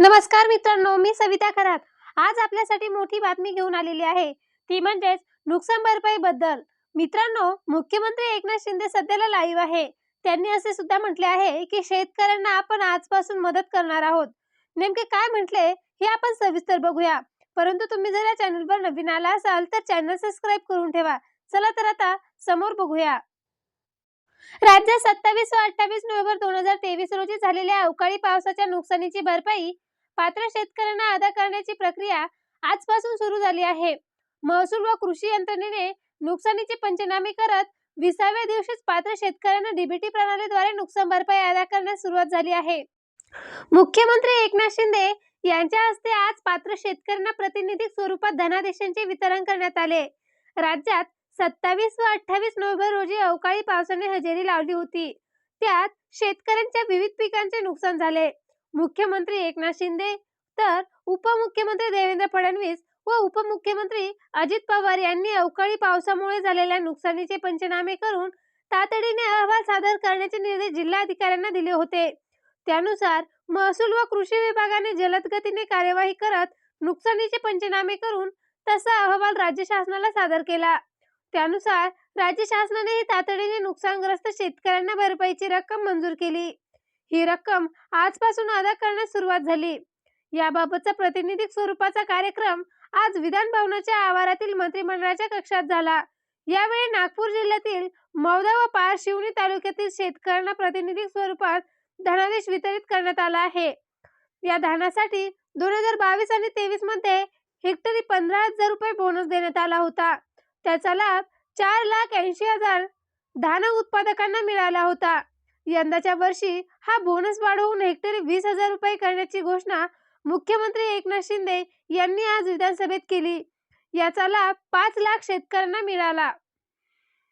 नमस्कार मित्रांनो मी सविता खरात. आज आपल्यासाठी मोठी बातमी घेऊन आलेली आहे. ती म्हणजेच नुकसान भरपाई बद्दल. मित्रांनो मुख्यमंत्री एकनाथ शिंदे सध्याला लाईव्ह आहे. त्यांनी असे सुद्धा म्हटले आहे की शेतकऱ्यांना आपण आजपासून मदत करणार आहोत. नेमके काय म्हटले हे आपण सविस्तर बघूया. परंतु तुम्ही जर या चॅनलवर नवीन आला असाल तर चॅनल सबस्क्राईब करून ठेवा. चला तर आता समोर बघूया. राज्यात सत्तावीस व अठ्ठावीस नोव्हेंबर दोन हजार तेवीस रोजी झालेल्या अवकाळी पावसाच्या नुकसानीची भरपाई पात्र शेतकऱ्यांना अदा करण्याची प्रक्रिया आजपासून सुरू झाली आहे. महसूल व कृषी यंत्रणेने नुकसानीचे पंचनामे करत विसाव्या दिवशीच पात्र शेतकऱ्यांना डीबीटी प्रणालीद्वारे नुकसान भरपाई अदा करण्यास सुरुवात झाली आहे. मुख्यमंत्री एकनाथ शिंदे यांच्या हस्ते आज पात्र शेतकऱ्यांना प्रातिनिधिक स्वरूपात धनादेशांचे वितरण करण्यात आले. राज्यात सत्तावीस व अठ्ठावीस नोव्हेंबर रोजी अवकाळी पावसाने हजेरी लावली होती. त्यात शेतकऱ्यांच्या विविध पिकांचे नुकसान झाले. मुख्यमंत्री एकनाथ शिंदे तर उपमुख्यमंत्री देवेंद्र फडणवीस व उपमुख्यमंत्री अजित पवार यांनी अवकाळी पावसामुळे झालेल्या नुकसानीचे पंचनामे करून तातडीने अहवाल सादर करण्याचे निर्देश जिल्हाधिकाऱ्यांना दिले होते. त्यानुसार महसूल व कृषी विभागाने जलद गतीने कार्यवाही करत नुकसानीचे पंचनामे करून तसा अहवाल राज्य शासनाला सादर केला. त्यानुसार राज्य शासनानेही तातडीने नुकसानग्रस्त शेतकऱ्यांना भरपाईची रक्कम मंजूर केली. ही रक्कम आजपासून अदा करण्यास सुरुवात झाली. याबाबतचा प्रातिनिधिक स्वरूपाचा कार्यक्रम आज विधान भवनाच्या आवारातील मंत्रिमंडळाच्या कक्षात झाला. यावेळी नागपूर जिल्ह्यातील मौदा व पार शिवणी तालुक्यातील शेतकऱ्यांना प्रातिनिधिक स्वरूपात धनादेश वितरित करण्यात आला आहे. या धानासाठी दोन हजार बावीस आणि तेवीसमध्ये हेक्टरी पंधरा हजार रुपये बोनस देण्यात आला होता. त्याचा लाभ चार लाख ऐंशी हजार धान उत्पादकांना मिळाला होता. यंदाच्या वर्षी हा बोनस वाढवून हेक्टरी वीस हजार रुपये करण्याची घोषणा मुख्यमंत्री एकनाथ शिंदे यांनी आज विधानसभेत केली. याचा लाभ पाच लाख शेतकऱ्यांना मिळाला.